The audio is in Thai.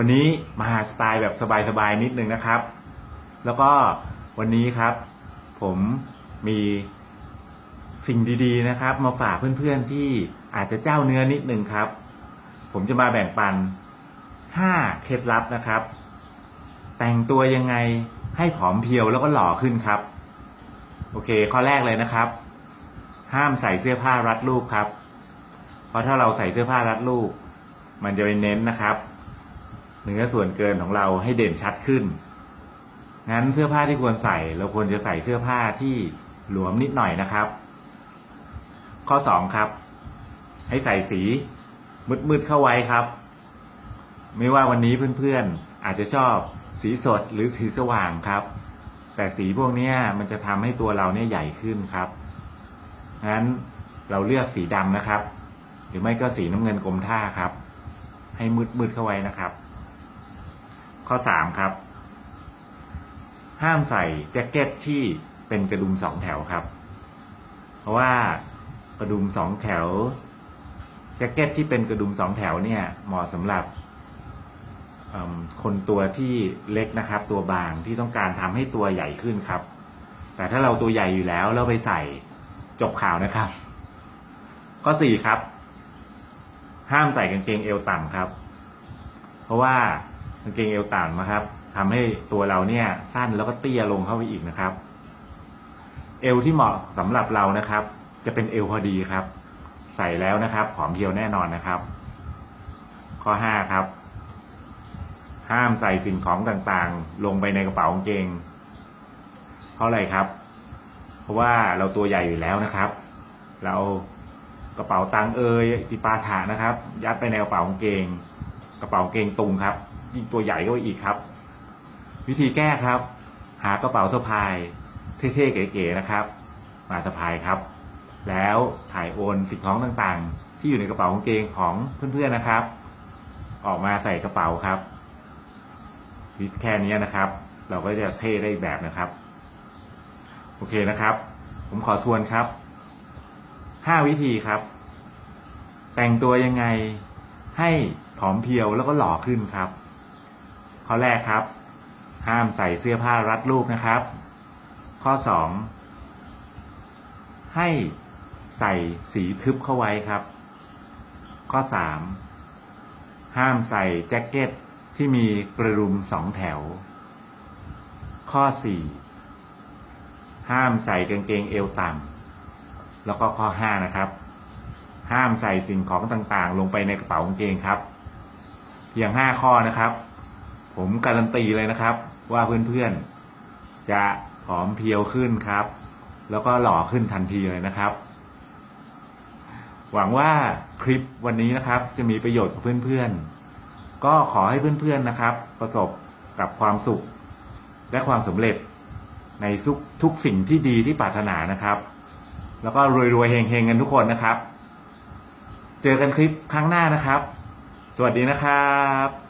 วันนี้มาหาสไตล์แบบสบายๆนิดนึงนะครับ แล้วก็วันนี้ครับ ผมมีสิ่งดีๆนะครับ มาฝากเพื่อนๆที่อาจจะเจ้าเนื้อนิดนึงครับ ผมจะมาแบ่งปัน 5 เคล็ดลับนะครับ แต่งตัวยังไงให้ผอมเพียวแล้วก็หล่อขึ้นครับ โอเค ข้อแรกเลยนะครับ ห้ามใส่เสื้อผ้ารัดรูปครับ เพราะถ้าเราใส่เสื้อผ้ารัดรูป มันจะไปเน้นนะครับ เนื้อส่วนเกินของเราให้เด่นชัดขึ้น งั้นเสื้อผ้าที่ควรใส่ เราควรจะใส่เสื้อผ้าที่หลวมนิดหน่อยนะครับ ข้อสองครับ ให้ใส่สีมืดๆเข้าไว้ครับ ไม่ว่าวันนี้เพื่อนๆอาจจะชอบสีสดหรือสีสว่างครับ แต่สีพวกนี้มันจะทำให้ตัวเราเนี่ยใหญ่ขึ้นครับงั้นเราเลือกสีดำนะครับ หรือไม่ก็สีน้ำเงินกรมท่าครับ ให้มืดๆเข้าไว้นะครับ ข้อสามครับ ห้ามใส่แจ็คเก็ตที่เป็นกระดุมสองแถวครับ เพราะว่ากระดุมสองแถวแจ็คเก็ตที่เป็นกระดุมสองแถวเนี่ยเหมาะสำหรับคนตัวที่เล็กนะครับ ตัวบางที่ต้องการทำให้ตัวใหญ่ขึ้นครับ แต่ถ้าเราตัวใหญ่อยู่แล้วเราไปใส่จบข่าวนะครับ ข้อสี่ครับ ห้ามใส่กางเกงเอวต่ำครับ เพราะว่าางเกงเอวต่ำนะครับทำให้ตัวเราเนี่ยสั้นแล้วก็เตี้ยลงเข้าไปอีกนะครับ เอวที่เหมาะสำหรับเรานะครับ จะเป็นเอวพอดีครับ ใส่แล้วนะครับผอมเพียวแน่นอนนะครับ ข้อห้าครับ ห้ามใส่สิ่งของต่างๆ ลงไปในกระเป๋ากางเกง เพราะอะไรครับ เพราะว่าเราตัวใหญ่อยู่แล้วนะครับ เรากระเป๋าตังเอยติปาถานะครับ ยัดไปในกระเป๋ากางเกง กระเป๋ากางเกงตุงครับ ยิ่งตัวใหญ่ก็อีกครับ วิธีแก้ครับ หากระเป๋าสะพายเท่ๆเก๋ๆนะครับ มาสะพายครับ แล้วถ่ายโอนสิ่งของต่างๆ ที่อยู่ในกระเป๋ากางเกงของเพื่อนๆนะครับ ออกมาใส่กระเป๋าครับวิธีแค่นี้นะครับ เราก็จะเท่ได้แบบนะครับ โอเคนะครับ ผมขอทวนครับห้าวิธีครับ แต่งตัวยังไงให้ผอมเพรียวแล้วก็หล่อขึ้นครับ ข้อแรกครับ ห้ามใส่เสื้อผ้ารัดรูปนะครับ ข้อสองให้ใส่สีทึบเข้าไว้ครับ ข้อสามห้ามใส่แจ็คเก็ตที่มีกระดุมสองแถว ข้อสี่ห้ามใส่กางเกงเอวต่ำแล้วก็ข้อห้านะครับ ห้ามใส่สิ่งของต่างๆ ลงไปในกระเป๋ากางเกงครับเพียงห้าข้อนะครับ ผมการันตีเลยนะครับ ว่าเพื่อนๆ จะผอมเพรียวขึ้นครับ แล้วก็หล่อขึ้นทันทีเลยนะครับ หวังว่าคลิปวันนี้นะครับ จะมีประโยชน์กับเพื่อนๆ ก็ขอให้เพื่อนๆนะครับ ประสบกับความสุข และความสำเร็จในทุกทุกสิ่งที่ดีที่ปรารถนานะครับ แล้วก็รวยๆเฮงๆกันทุกคนนะครับ เจอกันคลิปครั้งหน้านะครับ สวัสดีนะครับ